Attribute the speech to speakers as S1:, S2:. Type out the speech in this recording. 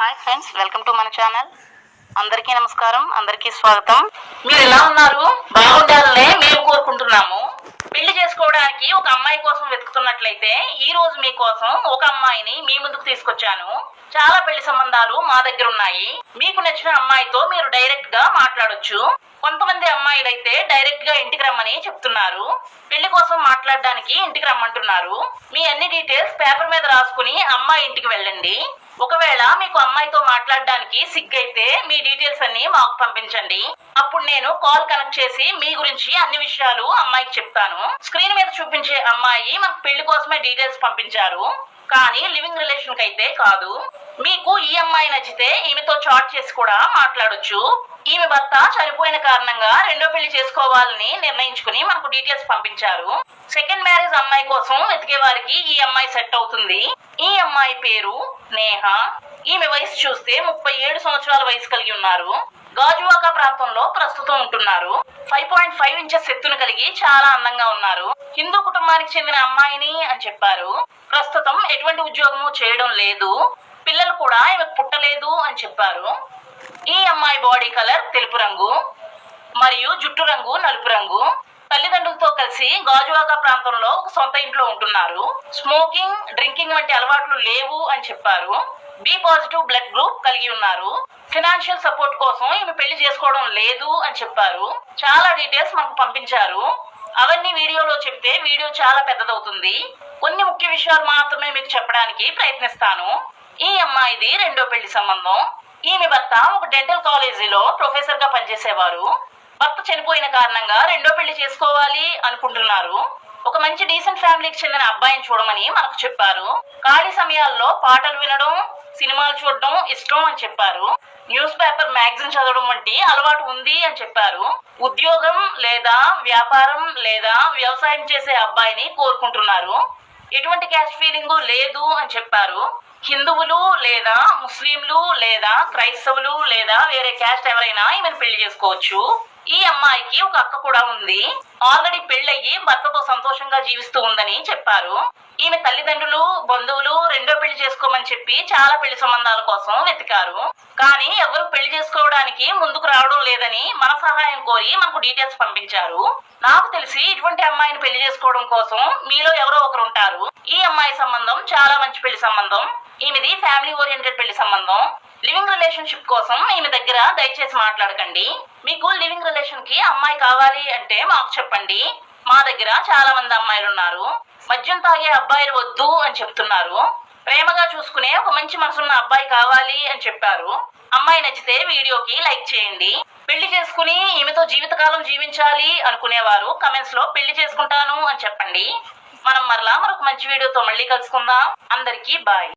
S1: Hi friends welcome to మన channel అందరికీ నమస్కారం అందరికీ స్వాగతం. మీరు ఎలా ఉన్నారు? బాగుండాలనే మేము కోరుకుంటున్నాము. పెళ్ళి చేసుకోవడానికి ఒక అమ్మాయి కోసం వెతుకుతున్నట్లయితే ఈ రోజు మీకోసం ఒక అమ్మాయిని మీ ముందుకు తీసుకొచ్చాను. చాలా పెళ్ళి సంబంధాలు మా దగ్గర ఉన్నాయి. మీకు నచ్చిన అమ్మాయితో మీరు డైరెక్ట్గా మాట్లాడొచ్చు. కొంతమంది అమ్మాయిలైతే డైరెక్ట్గా ఇంటికి రమ్మని చెప్తున్నారు. పెళ్ళి కోసం మాట్లాడడానికి ఇంటికి రమ్మంటున్నారు. మీ అన్ని డీటెయిల్స్ పేపర్ మీద రాసుకుని అమ్మాయి ఇంటికి వెళ్ళండి. ఒకవేళ మీకు అమ్మాయితో మాట్లాడడానికి సిగ్గైతే మీ డీటెయిల్స్ అన్ని మాకు పంపించండి. అప్పుడు నేను కాల్ కనెక్ట్ చేసి మీ గురించి అన్ని విషయాలు అమ్మాయికి చెప్తాను. స్క్రీన్ మీద చూపించే అమ్మాయి మనకు పెళ్ళి కోసమే డీటెయిల్స్ పంపించారు. కానీ లివింగ్ రిలేషన్కి అయితే కాదు. మీకు ఈ అమ్మాయి నచ్చితే ఈమెతో చాట్ చేసి కూడా మాట్లాడొచ్చు. ఈమె భర్త చనిపోయిన కారణంగా రెండో పెళ్ళి చేసుకోవాలని నిర్ణయించుకుని మనకు డీటెయిల్స్ పంపించారు. సెకండ్ మ్యారేజ్ అమ్మాయి కోసం వెతికే వారికి ఈ అమ్మాయి సెట్ అవుతుంది. ఈ అమ్మాయి పేరు నేహ. ఈమె వయసు చూస్తే ముప్పై ఏడు సంవత్సరాల వయసు కలిగి ఉన్నారు. గాజువాక ప్రాంతంలో ప్రస్తుతం ఉంటున్నారు. ఫైవ్ పాయింట్ ఫైవ్ ఇంచెస్ ఎత్తును కలిగి చాలా అందంగా ఉన్నారు. హిందూ కుటుంబానికి చెందిన అమ్మాయిని అని చెప్పారు. ప్రస్తుతం ఎటువంటి ఉద్యోగము చేయడం లేదు. పిల్లలు కూడా ఈమెకు పుట్టలేదు అని చెప్పారు. ఈ అమ్మాయి బాడీ కలర్ తెలుపు రంగు మరియు జుట్టు రంగు నలుపు రంగు. తల్లిదండ్రులతో కలిసి గాజువాగా ప్రాంతంలో ఒక సొంత ఇంట్లో ఉంటున్నారు. స్మోకింగ్ డ్రింకింగ్ వంటి అలవాట్లు లేవు అని చెప్పారు. బి పాజిటివ్ బ్లడ్ గ్రూప్ కలిగి ఉన్నారు. ఫినాన్షియల్ సపోర్ట్ కోసం ఈమె పెళ్ళి చేసుకోవడం లేదు అని చెప్పారు. చాలా డీటెయిల్స్ మనకు పంపించారు. అవన్నీ వీడియోలో చెప్తే వీడియో చాలా పెద్దదవుతుంది. కొన్ని ముఖ్య విషయాలు మాత్రమే మీకు చెప్పడానికి ప్రయత్నిస్తాను. ఈ అమ్మాయిది రెండో పెళ్ళి సంబంధం. ఈమె భర్త ఒక డెంటల్ కాలేజీలో ప్రొఫెసర్గా పనిచేసేవారు. భర్త చనిపోయిన కారణంగా రెండో పెళ్ళి చేసుకోవాలి అనుకుంటున్నారు. ఒక మంచి డీసెంట్ ఫ్యామిలీకి చెందిన అబ్బాయిని చూడమని మనకు చెప్పారు. ఖాళీ సమయాల్లో పాటలు వినడం సినిమాలు చూడడం ఇష్టం అని చెప్పారు. న్యూస్ పేపర్ మ్యాగజైన్ చదవడం వంటి అలవాటు ఉంది అని చెప్పారు. ఉద్యోగం లేదా వ్యాపారం లేదా వ్యవసాయం చేసే అబ్బాయిని కోరుకుంటున్నారు. ఎటువంటి క్యాస్ట్ ఫీలింగ్ లేదు అని చెప్పారు. హిందువులు లేదా ముస్లింలు లేదా క్రైస్తవులు లేదా వేరే క్యాస్ట్ ఎవరైనా ఈమెను పెళ్ళి చేసుకోవచ్చు. ఈ అమ్మాయికి ఒక అక్క కూడా ఉంది. ఆల్రెడీ పెళ్ళయ్యి భర్తతో సంతోషంగా జీవిస్తూ ఉందని చెప్పారు. ఈమె తల్లిదండ్రులు బంధువులు రెండో పెళ్ళి చేసుకోమని చెప్పి చాలా పెళ్ళి సంబంధాల కోసం వెతికారు. కానీ ఎవరు పెళ్ళి చేసుకోవడానికి ముందుకు రావడం లేదని మన సహాయం కోరి మనకు డీటెయిల్స్ పంపించారు. నాకు తెలిసి ఇటువంటి అమ్మాయిని పెళ్ళి చేసుకోవడం కోసం మీలో ఎవరో ఒకరు ఉంటారు. ఈ అమ్మాయి సంబంధం చాలా మంచి పెళ్ళి సంబంధం. ఈమెది ఫ్యామిలీ ఓరియంటెడ్ పెళ్ళి సంబంధం. లివింగ్ రిలేషన్షిప్ కోసం ఈమె దగ్గర దయచేసి మాట్లాడకండి. మీకు లివింగ్ రిలేషన్కి అమ్మాయి కావాలి అంటే మాకు చెప్పండి. మా దగ్గర చాలా మంది అమ్మాయిలు ఉన్నారు మద్యం తాగే అబ్బాయిలు వద్దు అని చెప్తున్నారు. ప్రేమగా చూసుకునే ఒక మంచి మనసున్న అబ్బాయి కావాలి అని చెప్పారు. అమ్మాయి నచ్చితే వీడియోకి లైక్ చేయండి. పెళ్ళి చేసుకుని ఈమెతో జీవితకాలం జీవించాలి అనుకునేవారు కమెంట్స్లో పెళ్ళి చేసుకుంటాను అని చెప్పండి. మనం మరలా మరొక మంచి వీడియోతో మళ్ళీ కలుసుకుందాం. అందరికీ బాయ్.